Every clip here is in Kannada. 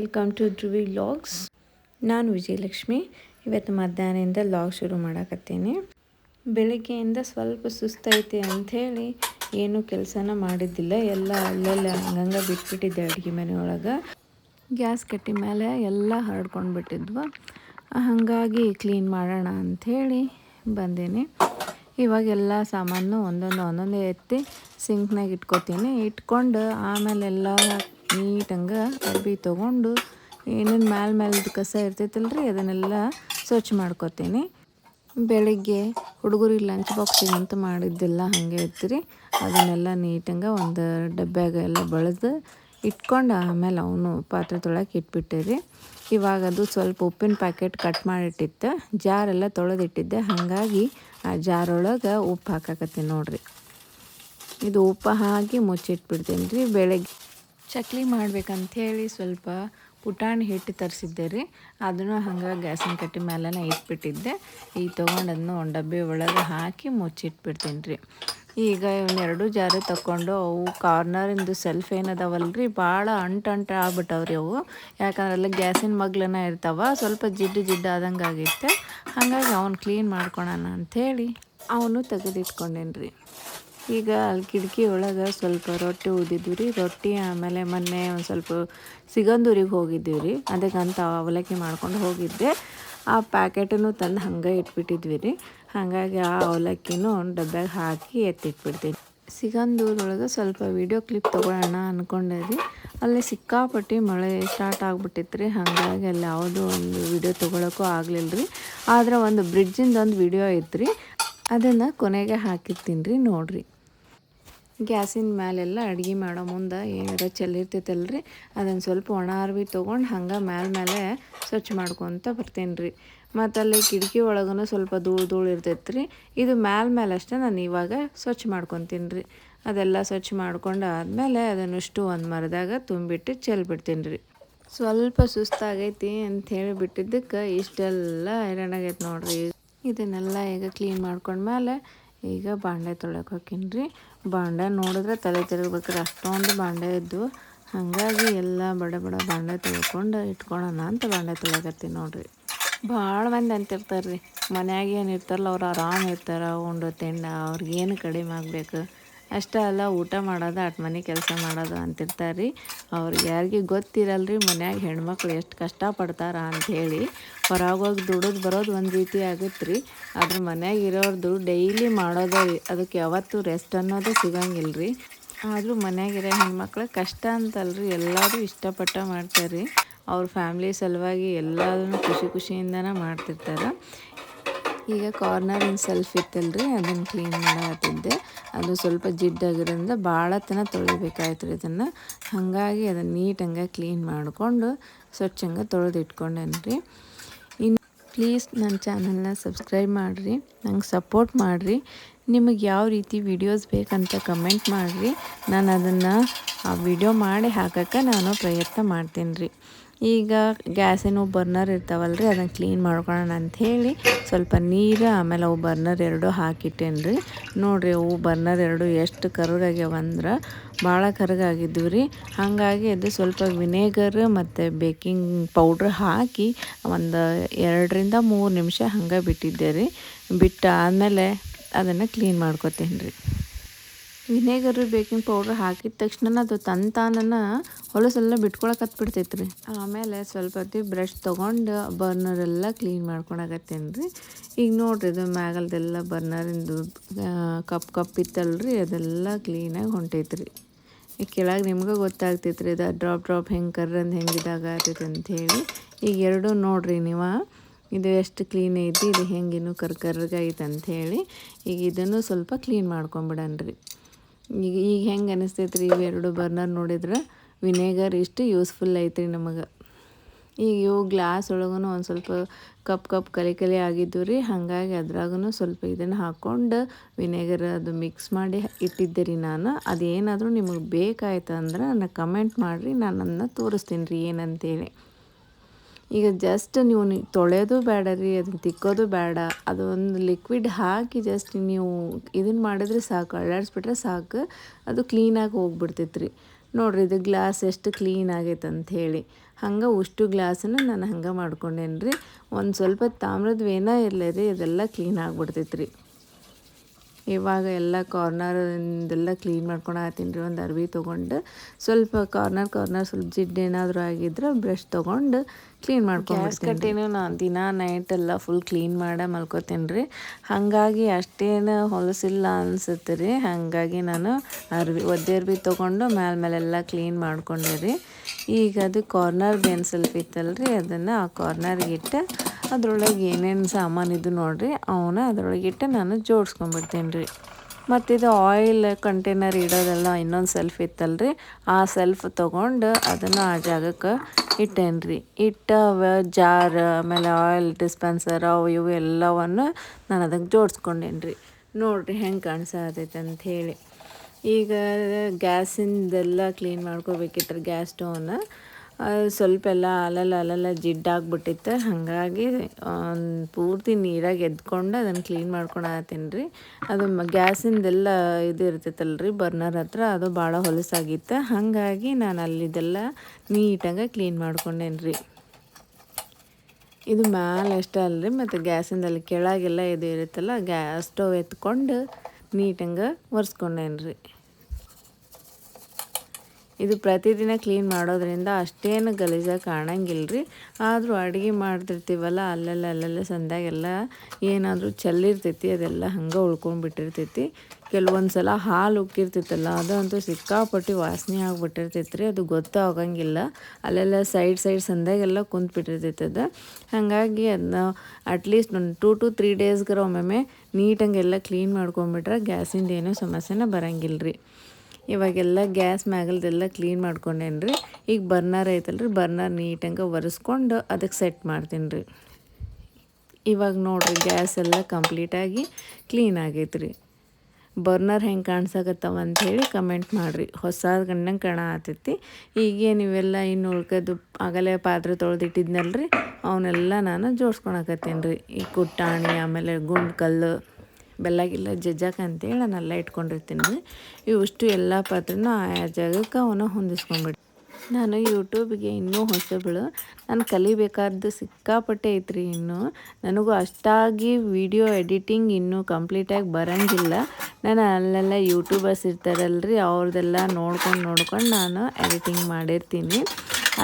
ವೆಲ್ಕಮ್ ಟು ಧ್ರುವಿ ಲಾಗ್ಸ್ ನಾನು ವಿಜಯಲಕ್ಷ್ಮಿ. ಇವತ್ತು ಮಧ್ಯಾಹ್ನದಿಂದ ಲಾಗ್ ಶುರು ಮಾಡಕತ್ತೀನಿ. ಬೆಳಗ್ಗೆಯಿಂದ ಸ್ವಲ್ಪ ಸುಸ್ತೈತೆ ಅಂಥೇಳಿ ಏನೂ ಕೆಲಸನ ಮಾಡಿದ್ದಿಲ್ಲ. ಎಲ್ಲ ಅಲ್ಲೆಲ್ಲ ಹಂಗಂಗೆ ಬಿಟ್ಬಿಟ್ಟಿದ್ದೆ ಅಡುಗೆ ಮನೆಯೊಳಗೆ. ಗ್ಯಾಸ್ ಕಟ್ಟಿ ಮೇಲೆ ಎಲ್ಲ ಹರಡ್ಕೊಂಡು ಬಿಟ್ಟಿದ್ವ. ಹಾಗಾಗಿ ಕ್ಲೀನ್ ಮಾಡೋಣ ಅಂಥೇಳಿ ಬಂದೀನಿ. ಇವಾಗೆಲ್ಲ ಸಾಮಾನು ಒಂದೊಂದು ಒಂದೊಂದೇ ಎತ್ತಿ ಸಿಂಕ್ನಾಗ ಇಟ್ಕೊತೀನಿ. ಇಟ್ಕೊಂಡು ಆಮೇಲೆ ಎಲ್ಲ ನೀಟಂಗೆ ಅರ್ಬಿ ತೊಗೊಂಡು ಏನೇನು ಮ್ಯಾಲ ಮ್ಯಾಲದ ಕಸ ಇರ್ತೈತಲ್ಲ ರೀ ಅದನ್ನೆಲ್ಲ ಸ್ವಚ್ಛ ಮಾಡ್ಕೊತೀನಿ. ಬೆಳಿಗ್ಗೆ ಹುಡುಗರಿಗೆ ಲಂಚ್ ಬಾಕ್ಸಿಗೆ ಅಂತ ಮಾಡಿದ್ದೆಲ್ಲ ಹಾಗೆ ಇರ್ತೀರಿ ಅದನ್ನೆಲ್ಲ ನೀಟಂಗೆ ಒಂದು ಡಬ್ಬ್ಯಾಗ ಎಲ್ಲ ಬಳದು ಇಟ್ಕೊಂಡು ಆಮೇಲೆ ಅವನು ಪಾತ್ರೆ ತೊಳಕ್ಕೆ ಇಟ್ಬಿಟ್ಟೆ ರೀ ಇವಾಗ ಅದು ಸ್ವಲ್ಪ ಉಪ್ಪಿನ ಪ್ಯಾಕೆಟ್ ಕಟ್ ಮಾಡಿಟ್ಟಿತ್ತು. ಜಾರೆಲ್ಲ ತೊಳೆದಿಟ್ಟಿದ್ದೆ. ಹಾಗಾಗಿ ಆ ಜಾರೊಳಗೆ ಉಪ್ಪು ಹಾಕಾಕತ್ತೀನಿ ನೋಡಿರಿ. ಇದು ಉಪ್ಪು ಹಾಕಿ ಮುಚ್ಚಿಟ್ಬಿಡ್ತೀನಿ ರೀ ಬೆಳಗ್ಗೆ. ಚಕ್ಲಿ ಮಾಡ್ಬೇಕಂಥೇಳಿ ಸ್ವಲ್ಪ ಪುಟಾಣಿ ಹಿಟ್ಟು ತರಿಸಿದ್ದೆ ರೀ. ಅದನ್ನು ಹಂಗೆ ಗ್ಯಾಸಿನ ಕಟ್ಟಿ ಮೇಲೆನೇ ಇಟ್ಬಿಟ್ಟಿದ್ದೆ. ಈಗ ತೊಗೊಂಡು ಅದನ್ನು ಒಂದು ಡಬ್ಬಿ ಒಳಗೆ ಹಾಕಿ ಮುಚ್ಚಿಟ್ಬಿಡ್ತೀನಿ ರೀ. ಈಗ ಇವನ್ನೆರಡು ಜಾರಿ ತಗೊಂಡು ಅವು ಕಾರ್ನರಿಂದು ಸೆಲ್ಫ್ ಏನದವಲ್ಲ ರೀ ಭಾಳ ಅಂಟು ಅಂಟು ಆಗ್ಬಿಟ್ಟವ್ರಿ ಅವು. ಯಾಕಂದ್ರೆ ಅಲ್ಲಿ ಗ್ಯಾಸಿನ ಮಗ್ಲನ ಇರ್ತಾವ, ಸ್ವಲ್ಪ ಜಿಡ್ಡು ಜಿಡ್ಡು ಆದಂಗೆ ಆಗಿತ್ತೆ. ಹಾಗಾಗಿ ಅವನು ಕ್ಲೀನ್ ಮಾಡ್ಕೊಳೋಣ ಅಂಥೇಳಿ ಅವನು ತೆಗೆದಿಟ್ಕೊಂಡೇನಿ ರೀ ಈಗ ಅಲ್ಲಿ ಕಿಟಕಿ ಒಳಗೆ ಸ್ವಲ್ಪ ರೊಟ್ಟಿ ಊದಿದ್ವಿ ರೀ. ರೊಟ್ಟಿ ಆಮೇಲೆ ಮೊನ್ನೆ ಒಂದು ಸ್ವಲ್ಪ ಸಿಗಂದೂರಿಗೆ ಹೋಗಿದ್ದೀವಿ ರೀ. ಅದಕ್ಕಂತ ಅವಲಕ್ಕಿ ಮಾಡ್ಕೊಂಡು ಹೋಗಿದ್ದೆ. ಆ ಪ್ಯಾಕೆಟನ್ನು ತಂದು ಹಂಗೆ ಇಟ್ಬಿಟ್ಟಿದ್ವಿ ರೀ. ಹಾಗಾಗಿ ಆ ಅವಲಕ್ಕಿನೂ ಡಬ್ಬ್ಯಾಗ ಹಾಕಿ ಎತ್ತಿಟ್ಬಿಡ್ತೀನಿ. ಸಿಗಂದೂರೊಳಗೆ ಸ್ವಲ್ಪ ವೀಡಿಯೋ ಕ್ಲಿಪ್ ತೊಗೊಳ್ಳೋಣ ಅಂದ್ಕೊಂಡೆ ರೀ. ಅಲ್ಲಿ ಸಿಕ್ಕಾಪಟ್ಟಿ ಮಳೆ ಸ್ಟಾರ್ಟ್ ಆಗಿಬಿಟ್ಟಿತ್ತು ರೀ. ಹಾಗಾಗಿ ಅಲ್ಲಿ ಯಾವುದೋ ಒಂದು ವಿಡಿಯೋ ತೊಗೊಳಕ್ಕೂ ಆಗಲಿಲ್ಲ ರೀ. ಆದ್ರೆ ಒಂದು ಬ್ರಿಡ್ಜಿಂದ ಒಂದು ವಿಡಿಯೋ ಐತ್ರಿ. ರೀ ಅದನ್ನು ಕೊನೆಗೆ ಹಾಕಿರ್ತೀನಿ ರೀ ನೋಡಿರಿ. ಗ್ಯಾಸಿನ ಮ್ಯಾಲೆಲ್ಲ ಅಡುಗೆ ಮಾಡೋ ಮುಂದೆ ಏನಾರ ಚೆಲ್ಲಿರ್ತೈತಲ್ಲ ರೀ ಅದನ್ನು ಸ್ವಲ್ಪ ಒಣ ಅರ್ವಿ ತೊಗೊಂಡು ಹಂಗೆ ಮ್ಯಾಲೆ ಮೇಲೆ ಸ್ವಚ್ಛ ಮಾಡ್ಕೊತ ಬರ್ತೇನೆ ರೀ ಮತ್ತು ಅಲ್ಲಿ ಕಿಟಕಿ ಒಳಗೂ ಸ್ವಲ್ಪ ಧೂಳು ಧೂಳು ಇರ್ತೈತೆ ರೀ ಇದು ಮ್ಯಾಲೆ ಮೇಲೆ ಅಷ್ಟೇ ನಾನು ಇವಾಗ ಸ್ವಚ್ಛ ಮಾಡ್ಕೊತೀನಿ ರೀ ಅದೆಲ್ಲ ಸ್ವಚ್ಛ ಮಾಡ್ಕೊಂಡು ಆದಮೇಲೆ ಅದನ್ನಷ್ಟು ಒಂದು ಮರದಾಗ ತುಂಬಿಟ್ಟು ಚೆಲ್ಬಿಡ್ತೀನಿ ರೀ ಸ್ವಲ್ಪ ಸುಸ್ತಾಗೈತಿ ಅಂತ ಹೇಳಿ ಬಿಟ್ಟಿದ್ದಕ್ಕೆ ಇಷ್ಟೆಲ್ಲ ಹೈರಾಣಾಗೈತೆ ನೋಡಿರಿ. ಇದನ್ನೆಲ್ಲ ಈಗ ಕ್ಲೀನ್ ಮಾಡ್ಕೊಂಡ್ಮೇಲೆ ಈಗ ಬಾಂಡೆ ತೊಳಕ್ಕೆ ರೀ ಬಾಂಡೆ ನೋಡಿದ್ರೆ ತಲೆ ತಿರುಗ್ಬೇಕಾರೆ. ಅಷ್ಟೊಂದು ಬಾಂಡೆ ಇದ್ದು ಹಾಗಾಗಿ ಎಲ್ಲ ಬಡ ಬಡ ಬಾಂಡೆ ತೊಳ್ಕೊಂಡು ಇಟ್ಕೊಳ್ಳೋಣ ಅಂತ ಬಾಂಡೆ ತೊಳಕತ್ತೀನಿ ನೋಡಿರಿ. ಭಾಳ ಮಂದಿ ಅಂತಿರ್ತಾರೆ ರೀ ಮನ್ಯಾಗ ಏನು ಇರ್ತಾರಲ್ಲ, ಅವ್ರು ಆರಾಮ್ ಇರ್ತಾರೆ ಉಂಡು ತಿಂಡ ಅವ್ರಿಗೇನು ಕಡಿಮೆ ಆಗಬೇಕು. ಅಷ್ಟೇ ಅಲ್ಲ, ಊಟ ಮಾಡೋದು, ಅಟ್ ಮನೆ ಕೆಲಸ ಮಾಡೋದು ಅಂತಿರ್ತಾರೆ ರೀ ಅವ್ರಿಗೆ ಯಾರಿಗೆ ಗೊತ್ತಿರಲ್ಲ ರೀ ಮನ್ಯಾಗ ಹೆಣ್ಮಕ್ಳು ಎಷ್ಟು ಕಷ್ಟಪಡ್ತಾರ ಅಂಥೇಳಿ ಹೊರಗೋಗಿ ದುಡಿದು ಬರೋದು ಒಂದು ರೀತಿ ಆಗುತ್ತೆ ರೀ ಅದ್ರ ಮನ್ಯಾಗ ಇರೋರ್ದು ಡೈಲಿ ಮಾಡೋದೇ ಅದಕ್ಕೆ ಯಾವತ್ತೂ ರೆಸ್ಟ್ ಅನ್ನೋದು ಸಿಗಂಗಿಲ್ಲ ರೀ ಆದರೂ ಮನ್ಯಾಗಿರೋ ಹೆಣ್ಮಕ್ಳು ಕಷ್ಟ ಅಂತಲ್ರಿ. ಎಲ್ಲರೂ ಇಷ್ಟಪಟ್ಟ ಮಾಡ್ತಾರೆ ರೀ ಅವ್ರ ಫ್ಯಾಮ್ಲಿ ಸಲುವಾಗಿ ಎಲ್ಲದನ್ನು ಖುಷಿ ಖುಷಿಯಿಂದನೇ ಮಾಡ್ತಿರ್ತಾರೆ. ಈಗ ಕಾರ್ನರಿನ ಸೆಲ್ಫ್ ಇತ್ತಲ್ರಿ, ಅದನ್ನು ಕ್ಲೀನ್ ಮಾಡತ್ತಿದ್ದೆ ಅದು ಸ್ವಲ್ಪ ಜಿಡ್ಡಾಗಿರೋದ್ರಿಂದ ಭಾಳ ತನ ತೊಳಿಬೇಕಾಯ್ತು ರೀ ಅದನ್ನು ಹಾಗಾಗಿ ಅದನ್ನು ನೀಟಂಗೆ ಕ್ಲೀನ್ ಮಾಡಿಕೊಂಡು ಸ್ವಚ್ಛಂಗೆ ತೊಳೆದಿಟ್ಕೊಂಡೇನು ರೀ ಇನ್ನು ಪ್ಲೀಸ್ ನನ್ನ ಚಾನಲ್ನ ಸಬ್ಸ್ಕ್ರೈಬ್ ಮಾಡಿರಿ, ನಂಗೆ ಸಪೋರ್ಟ್ ಮಾಡಿರಿ. ನಿಮಗೆ ಯಾವ ರೀತಿ ವಿಡಿಯೋಸ್ ಬೇಕಂತ ಕಮೆಂಟ್ ಮಾಡಿರಿ. ನಾನು ಅದನ್ನು ಆ ವಿಡಿಯೋ ಮಾಡಿ ಹಾಕಕ್ಕೆ ನಾನು ಪ್ರಯತ್ನ ಮಾಡ್ತೀನಿ ರೀ ಈಗ ಗ್ಯಾಸಿನವು ಬರ್ನರ್ ಇರ್ತಾವಲ್ಲ ರೀ ಅದನ್ನು ಕ್ಲೀನ್ ಮಾಡ್ಕೊಳ್ಳೋಣ ಅಂಥೇಳಿ ಸ್ವಲ್ಪ ನೀರು, ಆಮೇಲೆ ಅವು ಬರ್ನರ್ ಎರಡು ಹಾಕಿಟ್ಟೇನಿ ರೀ ನೋಡಿರಿ ಅವು ಬರ್ನರ್ ಎರಡು ಎಷ್ಟು ಕರ್ಗಾಗ್ಯಾವ ಅಂದ್ರೆ ಭಾಳ ಕರ್ಗಾಗಿದ್ವು ರೀ. ಹಾಗಾಗಿ ಅದು ಸ್ವಲ್ಪ ವಿನೇಗರ್ ಮತ್ತು ಬೇಕಿಂಗ್ ಪೌಡ್ರ್ ಹಾಕಿ ಒಂದು ಎರಡರಿಂದ ಮೂರು ನಿಮಿಷ ಹಂಗೆ ಬಿಟ್ಟಿದ್ದೆ ರೀ. ಬಿಟ್ಟ ಆದಮೇಲೆ ಅದನ್ನು ಕ್ಲೀನ್ ಮಾಡ್ಕೊತೀನಿ ರೀ ವಿನೇಗರ್, ಬೇಕಿಂಗ್ ಪೌಡ್ರ್ ಹಾಕಿದ ತಕ್ಷಣ ಅದು ತಂತಾನನ ಹೊಲಸೆಲ್ಲ ಬಿಟ್ಕೊಳಕತ್ಬಿಡ್ತೈತೆ ರೀ ಆಮೇಲೆ ಸ್ವಲ್ಪ ಹೊತ್ತಿ ಬ್ರಷ್ ತೊಗೊಂಡು ಬರ್ನರೆಲ್ಲ ಕ್ಲೀನ್ ಮಾಡ್ಕೊಳಕತ್ತೇನೆ ರೀ ಈಗ ನೋಡ್ರಿ ಇದು ಮ್ಯಾಗಲ್ದೆಲ್ಲ ಬರ್ನರಿಂದು ಕಪ್ ಕಪ್ ಇತ್ತಲ್ರಿ, ಅದೆಲ್ಲ ಕ್ಲೀನಾಗಿ ಹೊಂಟೈತೆ ರೀ ಈಗ ಕೆಳಗೆ ನಿಮ್ಗೆ ಗೊತ್ತಾಗ್ತೈತೆ ರೀ ಇದು ಡ್ರಾಪ್ ಡ್ರಾಪ್ ಹೆಂಗೆ ಕರ್ರಂದು ಹೆಂಗೆ ಆಗ್ತೈತೆ ಅಂಥೇಳಿ ಈಗ ಎರಡೂ ನೋಡ್ರಿ ನೀವು, ಇದು ಎಷ್ಟು ಕ್ಲೀನ್ ಐತಿ, ಇದು ಹೆಂಗೆ ಇನ್ನೂ ಕರ್ ಕರ್ಗೈತೆ ಅಂಥೇಳಿ ಈಗ ಇದನ್ನು ಸ್ವಲ್ಪ ಕ್ಲೀನ್ ಮಾಡ್ಕೊಂಬಿಡನ್ರಿ. ಈಗ ಈಗ ಹೆಂಗೆ ಅನಿಸ್ತೈತೆ ರೀ ಇವೆರಡು ಬರ್ನರ್ ನೋಡಿದ್ರೆ? ವಿನೇಗರ್ ಇಷ್ಟು ಯೂಸ್ಫುಲ್ ಐತ್ರಿ ನಮಗೆ. ಈಗ ಇವು ಗ್ಲಾಸ್ ಒಳಗೂ ಒಂದು ಸ್ವಲ್ಪ ಕಪ್ ಕಪ್ ಕಲಿ ಕಲಿ ಆಗಿದ್ದು ರೀ, ಹಾಗಾಗಿ ಅದ್ರಾಗೂ ಸ್ವಲ್ಪ ಇದನ್ನು ಹಾಕ್ಕೊಂಡು ವಿನೆಗರ್ ಅದು ಮಿಕ್ಸ್ ಮಾಡಿ ಇಟ್ಟಿದ್ದೆ ರೀ ನಾನು. ಅದೇನಾದರೂ ನಿಮಗೆ ಬೇಕಾಯ್ತು ಅಂದ್ರೆ ನನಗೆ ಕಮೆಂಟ್ ಮಾಡಿರಿ, ನಾನು ಅದನ್ನ ತೋರಿಸ್ತೀನಿ ರೀ ಏನಂತೇಳಿ. ಈಗ ಜಸ್ಟ್ ನೀವು ತೊಳೆಯೋದು ಬೇಡ ರೀ, ಅದನ್ನ ತಿಕ್ಕೋದು ಬೇಡ. ಅದೊಂದು ಲಿಕ್ವಿಡ್ ಹಾಕಿ ಜಸ್ಟ್ ನೀವು ಇದನ್ನು ಮಾಡಿದ್ರೆ ಸಾಕು ಅಳ್ಳಾಡಿಸ್ಬಿಟ್ರೆ ಸಾಕು. ಅದು ಕ್ಲೀನಾಗಿ ಹೋಗ್ಬಿಡ್ತೈತೆ ರೀ ನೋಡಿರಿ, ಇದು ಗ್ಲಾಸ್ ಎಷ್ಟು ಕ್ಲೀನ್ ಆಗೈತೆ ಅಂತ ಹೇಳಿ. ಹಂಗೆ ಉಷ್ಟು ಗ್ಲಾಸನ್ನು ನಾನು ಹಂಗೆ ಮಾಡ್ಕೊಂಡೇನಿ ರೀ ಒಂದು ಸ್ವಲ್ಪ ತಾಮ್ರದ ವೇನ ಇರಲಿ ರೀ ಇದೆಲ್ಲ ಕ್ಲೀನ್ ಆಗಿಬಿಡ್ತೈತೆ ರೀ ಇವಾಗ ಎಲ್ಲ ಕಾರ್ನರಿಂದೆಲ್ಲ ಕ್ಲೀನ್ ಮಾಡ್ಕೊಂಡು ಹಾಕ್ತೀನಿ ರೀ ಒಂದು ಅರ್ವಿ ತೊಗೊಂಡು ಸ್ವಲ್ಪ ಕಾರ್ನರ್ ಕಾರ್ನರ್ ಸ್ವಲ್ಪ ಜಿಡ್ಡು ಏನಾದರೂ ಆಗಿದ್ರೆ ಬ್ರಷ್ ತೊಗೊಂಡು ಕ್ಲೀನ್ ಮಾಡ್ಕೊಂಡು ಕಟ್ಟೇನು ನಾನು ದಿನ ನೈಟ್ ಎಲ್ಲ ಫುಲ್ ಕ್ಲೀನ್ ಮಾಡೇ ಮಲ್ಕೋತೀನಿ ರೀ. ಹಾಗಾಗಿ ಅಷ್ಟೇನು ಹೊಲಸಿಲ್ಲ ಅನ್ಸುತ್ತೆ ರೀ. ಹಾಗಾಗಿ ನಾನು ಅರ್ವಿ ಒದ್ದೆ ಅರ್ವಿ ತೊಗೊಂಡು ಮೇಲೆ ಮೇಲೆಲ್ಲ ಕ್ಲೀನ್ ಮಾಡ್ಕೊಂಡೆ ರೀ. ಈಗ ಅದು ಕಾರ್ನರ್ ಏನು ಸ್ವಲ್ಪ ಇತ್ತಲ್ರಿ ಅದನ್ನು ಆ ಕಾರ್ನರ್ಗೆ ಇಟ್ಟು ಅದ್ರೊಳಗೆ ಏನೇನು ಸಾಮಾನು ಇದು ನೋಡಿರಿ, ಅವನ್ನ ಅದರೊಳಗೆ ಇಟ್ಟು ನಾನು ಜೋಡಿಸ್ಕೊಂಡ್ಬಿಡ್ತೀನಿ ರೀ ಮತ್ತು ಇದು ಆಯಿಲ್ ಕಂಟೈನರ್ ಇಡೋದೆಲ್ಲ ಇನ್ನೊಂದು ಸೆಲ್ಫ್ ಇತ್ತಲ್ರಿ, ಆ ಸೆಲ್ಫ್ ತೊಗೊಂಡು ಅದನ್ನು ಆ ಜಾಗಕ್ಕೆ ಇಟ್ಟೇನು ರೀ ಇಟ್ಟ ಜಾರ್ ಆಮೇಲೆ ಆಯಿಲ್ ಡಿಸ್ಪೆನ್ಸರ್ ಅವು ಇವು ಎಲ್ಲವನ್ನು ನಾನು ಅದಕ್ಕೆ ಜೋಡಿಸ್ಕೊಂಡೇನಿ ರೀ ನೋಡಿರಿ ಹೆಂಗೆ ಕಾಣಿಸತೈತೆ ಅಂತ ಹೇಳಿ. ಈಗ ಗ್ಯಾಸಿಂದೆಲ್ಲ ಕ್ಲೀನ್ ಮಾಡ್ಕೋಬೇಕಿತ್ತು ಗ್ಯಾಸ್ ಸ್ಟವ್ನ. ಸ್ವಲ್ಪ ಎಲ್ಲ ಅಲ್ಲಲ್ಲ ಅಲ್ಲಲ್ಲ ಜಿಡ್ಡಾಗ್ಬಿಟ್ಟಿತ್ತು ಹಾಗಾಗಿ ಪೂರ್ತಿ ನೀರಾಗಿ ಎದ್ಕೊಂಡು ಅದನ್ನು ಕ್ಲೀನ್ ಮಾಡ್ಕೊಂಡು ರೀ. ಅದು ಗ್ಯಾಸಿಂದೆಲ್ಲ ಇದು ಇರ್ತೈತಲ್ಲ ರೀ ಬರ್ನರ್ ಹತ್ರ, ಅದು ಭಾಳ ಹೊಲಸಾಗಿತ್ತು. ಹಾಗಾಗಿ ನಾನು ಅಲ್ಲಿದೆಲ್ಲ ನೀಟಾಗಿ ಕ್ಲೀನ್ ಮಾಡ್ಕೊಂಡೇನಿ ರೀ. ಇದು ಮ್ಯಾಲೆ ಅಷ್ಟೇ ಅಲ್ರಿ, ಮತ್ತು ಗ್ಯಾಸಿಂದಲ್ಲಿ ಕೆಳಗೆಲ್ಲ ಇದು ಇರುತ್ತಲ್ಲ, ಗ್ಯಾಸ್ ಸ್ಟವ್ ಎತ್ಕೊಂಡು ನೀಟಂಗೆ ಒರೆಸ್ಕೊಂಡೇನು ರೀ. ಇದು ಪ್ರತಿದಿನ ಕ್ಲೀನ್ ಮಾಡೋದ್ರಿಂದ ಅಷ್ಟೇನು ಗಲೀಜಾಗಿ ಕಾಣಂಗಿಲ್ಲ ರೀ ಆದರೂ ಅಡುಗೆ ಮಾಡ್ತಿರ್ತೀವಲ್ಲ, ಅಲ್ಲೆಲ್ಲ ಅಲ್ಲೆಲ್ಲ ಸಂದಾಗೆಲ್ಲ ಏನಾದರೂ ಚೆಲ್ಲಿರ್ತೈತಿ, ಅದೆಲ್ಲ ಹಂಗೆ ಉಳ್ಕೊಂಡ್ಬಿಟ್ಟಿರ್ತೈತಿ. ಕೆಲವೊಂದು ಸಲ ಹಾಲು ಉಕ್ಕಿರ್ತೈತಲ್ಲ, ಅದಂತೂ ಸಿಕ್ಕಾಪಟ್ಟಿ ವಾಸನೆ ಆಗಿಬಿಟ್ಟಿರ್ತೈತಿ ರೀ ಅದು ಗೊತ್ತಾಗಂಗಿಲ್ಲ. ಅಲ್ಲೆಲ್ಲ ಸೈಡ್ ಸೈಡ್ ಸಂದಾಗೆಲ್ಲ ಕುಂತ್ಬಿಟ್ಟಿರ್ತೈತೆ ಅದು. ಹಾಗಾಗಿ ಅದನ್ನ ಅಟ್ಲೀಸ್ಟ್ ಒಂದು ಟೂ ಟು ತ್ರೀ ಡೇಸ್ಗರ ಒಮ್ಮೊಮ್ಮೆ ನೀಟಂಗೆಲ್ಲ ಕ್ಲೀನ್ ಮಾಡ್ಕೊಂಬಿಟ್ರೆ ಗ್ಯಾಸಿಂದ ಏನೂ ಸಮಸ್ಯೆನ ಬರಂಗಿಲ್ಲ ರೀ ಇವಾಗೆಲ್ಲ ಗ್ಯಾಸ್ ಮ್ಯಾಗಲ್ದೆಲ್ಲ ಕ್ಲೀನ್ ಮಾಡ್ಕೊಂಡೇನಿ ರೀ ಈಗ ಬರ್ನರ್ ಐತಲ್ರಿ ಬರ್ನರ್ ನೀಟಂಗೆ ಒರೆಸ್ಕೊಂಡು ಅದಕ್ಕೆ ಸೆಟ್ ಮಾಡ್ತೀನಿ ರೀ ಇವಾಗ ನೋಡಿರಿ ಗ್ಯಾಸ್ ಎಲ್ಲ ಕಂಪ್ಲೀಟಾಗಿ ಕ್ಲೀನ್ ಆಗೈತೆ ರೀ ಬರ್ನರ್ ಹೆಂಗೆ ಕಾಣ್ಸಕತ್ತವ ಅಂಥೇಳಿ ಕಮೆಂಟ್ ಮಾಡಿರಿ. ಹೊಸ ಗಂಡಂಗೆ ಕಣ ಆತೈತಿ. ಈಗೇನು ನೀವೆಲ್ಲ ಇನ್ನು ಉಳ್ಕೋದು ಆಗಲೇ ಪಾತ್ರೆ ತೊಳೆದಿಟ್ಟಿದ್ನಲ್ರಿ. ಅವನ್ನೆಲ್ಲ ನಾನು ಜೋಡ್ಸ್ಕೊಳಕತ್ತೀನಿ ರೀ ಈ ಕುಟ್ಟಾಣಿ, ಆಮೇಲೆ ಗುಂಡು ಕಲ್ಲು ಬೆಲ್ಲ ಗಿಲ್ಲ ಜಜ್ಜಕ್ಕೆ ಅಂತೇಳಿ ನಾನೆಲ್ಲ ಇಟ್ಕೊಂಡಿರ್ತೀನಿ. ರೀ ಇವಷ್ಟು ಎಲ್ಲ ಪಾತ್ರೆನೂ ಆಯಾ ಜಾಗಕ್ಕೆ ಅವನ್ನ ಹೊಂದಿಸ್ಕೊಂಡ್ಬಿಟ್ಟು. ನಾನು ಯೂಟ್ಯೂಬ್ಗೆ ಇನ್ನೂ ಹೊಸಬಳು. ನಾನು ಕಲಿಬೇಕಾದ್ದು ಸಿಕ್ಕಾಪಟ್ಟೆ ಐತ್ರಿ ಇನ್ನೂ. ನನಗೂ ಅಷ್ಟಾಗಿ ವಿಡಿಯೋ ಎಡಿಟಿಂಗ್ ಇನ್ನೂ ಕಂಪ್ಲೀಟಾಗಿ ಬರೋಂಗಿಲ್ಲ. ನಾನು ಅಲ್ಲೆಲ್ಲ ಯೂಟ್ಯೂಬರ್ಸ್ ಇರ್ತಾರಲ್ರಿ ಅವ್ರದ್ದೆಲ್ಲ ನೋಡ್ಕೊಂಡು ನೋಡ್ಕೊಂಡು ನಾನು ಎಡಿಟಿಂಗ್ ಮಾಡಿರ್ತೀನಿ.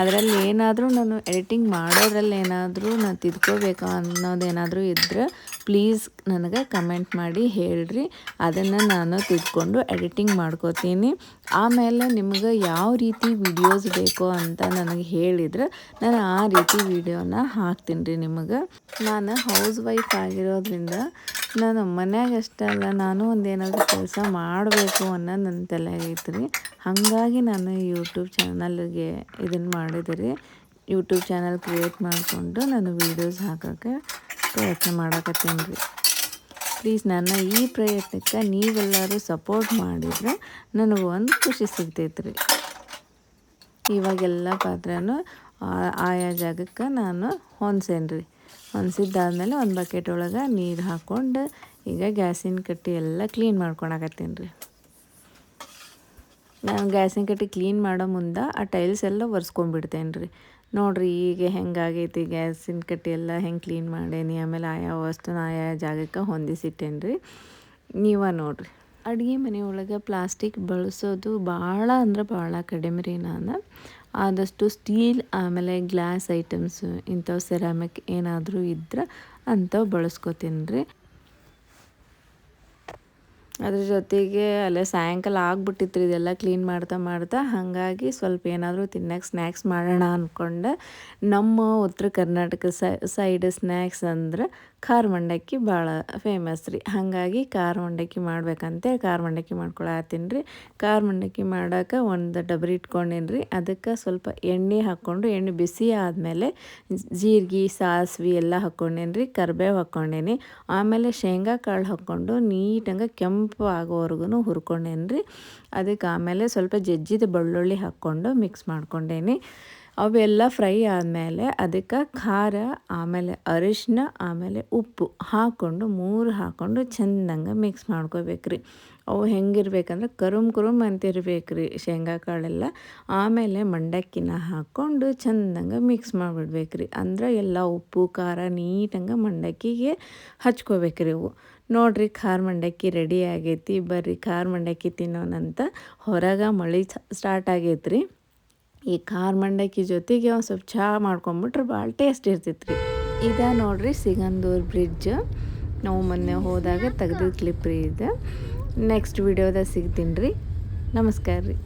ಅದರಲ್ಲಿ ಏನಾದರೂ ನಾನು ಎಡಿಟಿಂಗ್ ಮಾಡೋದ್ರಲ್ಲಿ ಏನಾದರೂ ನಾನು ತಿದ್ಕೋಬೇಕು ಅನ್ನೋದೇನಾದರೂ ಇದ್ದರೆ ಪ್ಲೀಸ್ ನನಗೆ ಕಮೆಂಟ್ ಮಾಡಿ ಹೇಳ್ರಿ. ಅದನ್ನು ನಾನು ತಿದ್ಕೊಂಡು ಎಡಿಟಿಂಗ್ ಮಾಡ್ಕೋತೀನಿ. ಆಮೇಲೆ ನಿಮಗೆ ಯಾವ ರೀತಿ ವಿಡಿಯೋಸ್ ಬೇಕೋ ಅಂತ ನನಗೆ ಹೇಳಿದ್ರೆ ನಾನು ಆ ರೀತಿ ವಿಡಿಯೋನ ಹಾಕ್ತೀನಿ ರೀ ನಿಮಗೆ. ನಾನು ಹೌಸ್ ವೈಫ್ ಆಗಿರೋದ್ರಿಂದ ನಾನು ಮನ್ಯಾಗ ಅಷ್ಟೇ ಅಲ್ಲ ನಾನು ಒಂದೇನಾದರೂ ಕೆಲಸ ಮಾಡಬೇಕು ಅನ್ನೋ ನನ್ನ ತಲೆ ಐತ್ರಿ ಹಾಗಾಗಿ ನಾನು ಯೂಟ್ಯೂಬ್ ಚಾನಲ್ಗೆ ಇದನ್ನು ಮಾಡಿದೆ ರೀ. ಯೂಟ್ಯೂಬ್ ಚಾನಲ್ ಕ್ರಿಯೇಟ್ ಮಾಡಿಕೊಂಡು ನಾನು ವೀಡಿಯೋಸ್ ಹಾಕೋಕ್ಕೆ ಪ್ರಯತ್ನ ಮಾಡಕತ್ತೀನಿ ರೀ. ಪ್ಲೀಸ್ ನನ್ನ ಈ ಪ್ರಯತ್ನಕ್ಕೆ ನೀವೆಲ್ಲರೂ ಸಪೋರ್ಟ್ ಮಾಡಿದರೆ ನನಗೆ ಒಂದು ಖುಷಿ ಸಿಗ್ತೈತೆ ರೀ ಇವಾಗೆಲ್ಲ ಪಾತ್ರೆನೂ ಆಯಾ ಜಾಗಕ್ಕೆ ನಾನು ಹೊಂದ್ಸೇನಿ ರೀ ಹೊಂದ್ಸಿದ್ದಾದ್ಮೇಲೆ ಒಂದು ಬಕೆಟ್ ಒಳಗೆ ನೀರು ಹಾಕ್ಕೊಂಡು ಈಗ ಗ್ಯಾಸಿನ ಕಟ್ಟಿ ಎಲ್ಲ ಕ್ಲೀನ್ ಮಾಡ್ಕೊಳಕತ್ತೀನಿ ರೀ. ನಾನು ಗ್ಯಾಸಿನ ಕಟ್ಟಿ ಕ್ಲೀನ್ ಮಾಡೋ ಮುಂದೆ ಆ ಟೈಲ್ಸ್ ಎಲ್ಲ ಒರೆಸ್ಕೊಂಡ್ಬಿಡ್ತೇನೆ ರೀ ನೋಡಿರಿ ಈಗ ಹೆಂಗಾಗೈತಿ ಗ್ಯಾಸಿನ ಕಟ್ಟಿ ಎಲ್ಲ ಹೆಂಗೆ ಕ್ಲೀನ್ ಮಾಡೇನಿ, ಆಮೇಲೆ ಆಯಾ ವಸ್ತುನ ಆಯಾ ಜಾಗಕ್ಕೆ ಹೊಂದಿಸಿಟ್ಟೇನಿ ರೀ ನೀವ ನೋಡಿರಿ. ಅಡುಗೆ ಮನೆಯೊಳಗೆ ಪ್ಲಾಸ್ಟಿಕ್ ಬಳಸೋದು ಭಾಳ ಅಂದ್ರೆ ಭಾಳ ಕಡಿಮೆ ರೀ ನಾನು. ಆದಷ್ಟು ಸ್ಟೀಲ್ ಆಮೇಲೆ ಗ್ಲಾಸ್ ಐಟಮ್ಸ್ ಇಂಥವು ಸೆರಾಮಿಕ್ ಏನಾದರೂ ಇದ್ರೆ ಅಂಥವು ಬಳಸ್ಕೊತೀನಿ ರೀ ಅದ್ರ ಜೊತೆಗೆ ಅಲ್ಲೇ ಸಾಯಂಕಾಲ ಆಗ್ಬಿಟ್ಟಿತ್ತು ಇದೆಲ್ಲ ಕ್ಲೀನ್ ಮಾಡ್ತಾ ಮಾಡ್ತಾ. ಹಾಗಾಗಿ ಸ್ವಲ್ಪ ಏನಾದರೂ ತಿನ್ನಕ್ಕೆ ಸ್ನ್ಯಾಕ್ಸ್ ಮಾಡೋಣ ಅಂದ್ಕೊಂಡೆ ನಮ್ಮ ಉತ್ತರ ಕರ್ನಾಟಕ ಸೈಡ್ ಸ್ನ್ಯಾಕ್ಸ್ ಅಂದ್ರೆ ಖಾರ ಮಂಡಕ್ಕಿ ಭಾಳ ಫೇಮಸ್ ರೀ. ಹಾಗಾಗಿ ಖಾರ ಮಂಡಕ್ಕಿ ಮಾಡ್ಬೇಕಂತೇಳಿ ಖಾರ ಮಂಡಕ್ಕಿ ಮಾಡ್ಕೊಳತ್ತೀನಿ ರೀ. ಖಾರ ಮಂಡಕ್ಕಿ ಮಾಡೋಕೆ ಒಂದು ಡಬರಿ ಇಟ್ಕೊಂಡೇನಿ ರೀ. ಅದಕ್ಕೆ ಸ್ವಲ್ಪ ಎಣ್ಣೆ ಹಾಕ್ಕೊಂಡು, ಎಣ್ಣೆ ಬಿಸಿ ಆದಮೇಲೆ ಜೀರಿಗೆ, ಸಾಸಿವೆ ಎಲ್ಲ ಹಾಕ್ಕೊಂಡೇನಿ ರೀ. ಕರಿಬೇವು ಹಾಕ್ಕೊಂಡೇನಿ. ಆಮೇಲೆ ಶೇಂಗಾ ಕಾಳು ಹಾಕ್ಕೊಂಡು ನೀಟಂಗೆ ಕೆಂಪು ಆಗೋವರೆಗೂ ಹುರ್ಕೊಂಡೇನಿ ರೀ. ಅದಕ್ಕೆ ಆಮೇಲೆ ಸ್ವಲ್ಪ ಜಜ್ಜಿದ ಬೆಳ್ಳುಳ್ಳಿ ಹಾಕ್ಕೊಂಡು ಮಿಕ್ಸ್ ಮಾಡ್ಕೊಂಡೇನಿ. ಅವೆಲ್ಲ ಫ್ರೈ ಆದಮೇಲೆ ಅದಕ್ಕೆ ಖಾರ, ಆಮೇಲೆ ಅರಿಶಿನ ಆಮೇಲೆ ಉಪ್ಪು ಹಾಕ್ಕೊಂಡು ಮೂರು ಹಾಕ್ಕೊಂಡು ಚೆಂದಂಗೆ ಮಿಕ್ಸ್ ಮಾಡ್ಕೋಬೇಕ್ರಿ. ಅವು ಹೆಂಗಿರ್ಬೇಕಂದ್ರೆ ಕರುಮ್ ಕರುಮ್ ಅಂತಿರ್ಬೇಕು ರೀ ಶೇಂಗಾ ಕಾಳೆಲ್ಲ. ಆಮೇಲೆ ಮಂಡಕ್ಕಿನ ಹಾಕ್ಕೊಂಡು ಚೆಂದಂಗೆ ಮಿಕ್ಸ್ ಮಾಡಿಬಿಡ್ಬೇಕ್ರಿ. ಅಂದ್ರೆ ಎಲ್ಲ ಉಪ್ಪು, ಖಾರ ನೀಟಂಗೆ ಮಂಡಕ್ಕಿಗೆ ಹಚ್ಕೋಬೇಕ್ರಿ ಅವು ನೋಡ್ರಿ ಖಾರ ಮಂಡಕ್ಕಿ ರೆಡಿ ಆಗೈತಿ. ಬರ್ರಿ ಖಾರ ಮಂಡಕ್ಕಿ ತಿನ್ನೋಣಂತ ಹೊರಗೆ ಮಳೆ ಸ್ಟಾರ್ಟ್ ಆಗೈತ್ರಿ. ಈ ಖಾರ ಮಂಡಕ್ಕಿ ಜೊತೆಗೆ ಒಂದು ಸ್ವಲ್ಪ ಚಹಾ ಮಾಡ್ಕೊಂಬಿಟ್ರೆ ಭಾಳ ಟೇಸ್ಟ್ ಇರ್ತೈತೆ ರೀ ಇದ ನೋಡ್ರಿ ಸಿಗಂದೂರ್ ಬ್ರಿಡ್ಜ್ ನಾವು ಮೊನ್ನೆ ಹೋದಾಗ ತೆಗ್ದಿದ್ದ ಕ್ಲಿಪ್ ರೀ ಇದು. ನೆಕ್ಸ್ಟ್ ವಿಡಿಯೋದಾಗ ಸಿಗ್ತೀನಿ ರೀ. ನಮಸ್ಕಾರ ರೀ.